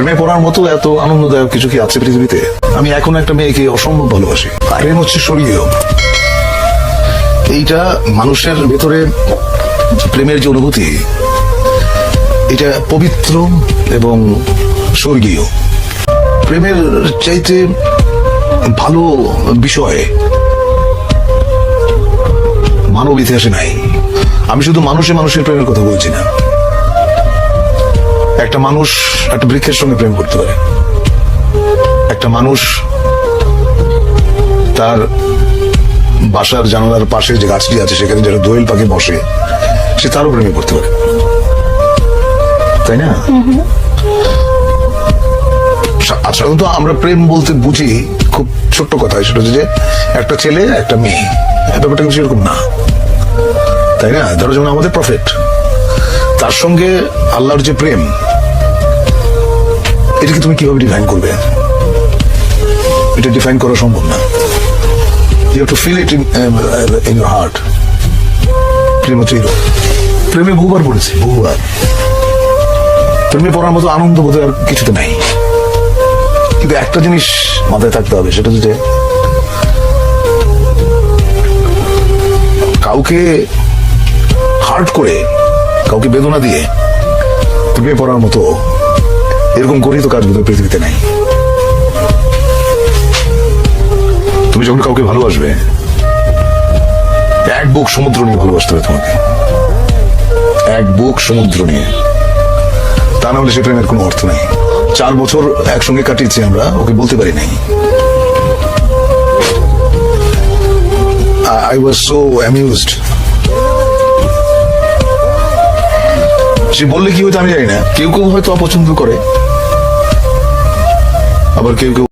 প্রেমে পড়ার মতো এত আনন্দদায়ক কিছু কি আছে পৃথিবীতে? আমি এখন একটা মেয়েকে অসম্ভব ভালোবাসি। প্রেম হচ্ছে স্বর্গীয়। এইটা মানুষের ভেতরে প্রেমের যে অনুভূতি, এটা পবিত্র এবং স্বর্গীয়। প্রেমের চাইতে ভালো বিষয় মানব ইতিহাসে নাই। আমি শুধু মানুষে মানুষের প্রেমের কথা বলছি না। একটা মানুষ একটা বৃক্ষের সঙ্গে প্রেম করতে পারে। একটা মানুষ তার বাসার জানালার পাশে যে গাছটি আছে, সেখানে যারা দোয়েল পাখি বসে, সে তারও প্রেমে পড়তে পারে। তাই না? আর সাধারণত আমরা প্রেম বলতে বুঝি খুব ছোট্ট কথা, সেটা হচ্ছে যে একটা ছেলে, একটা মেয়ে। ব্যাপারটা কিন্তু সেরকম না। তাই না? ধরো যেমন আমাদের প্রফেট তার সঙ্গে আল্লাহর যে প্রেম, এটাকে তুমি কীভাবে ডিফাইন করবে? এটা ডিফাইন করা সম্ভব না। You have to feel it in in your heart প্রেম হচ্ছে প্রেমে বহুবার পড়েছি, বহুবার। প্রেমে পড়ার মতো আনন্দ বোধ আর কিছুতে নাই। কিন্তু একটা জিনিস মাথায় থাকতে হবে, সেটা হচ্ছে কাউকে হার্ট করে কাউকে বেদনা দিয়ে প্রেমে পড়ার মতো এরকম গরিত কাজ বোধহয় পৃথিবীতে নাই। তুমি যখন কাউকে ভালোবাসবে, এক বুক সমুদ্র নিয়ে ভালোবাসতে হবে তোমাকে। এক বুক সমুদ্র নিয়ে। তা না হলে সে প্রেমের কোনো অর্থ নেই। চার বছর একসঙ্গে কাটিয়েছি আমরা, ওকে বলতে পারি নাই। আই ওয়াজ সো অ্যামিউজড সে বললে কি হয়তো আমি জানি না। কেউ কেউ হয়তো অপছন্দ করে। আবার কেউ কেউ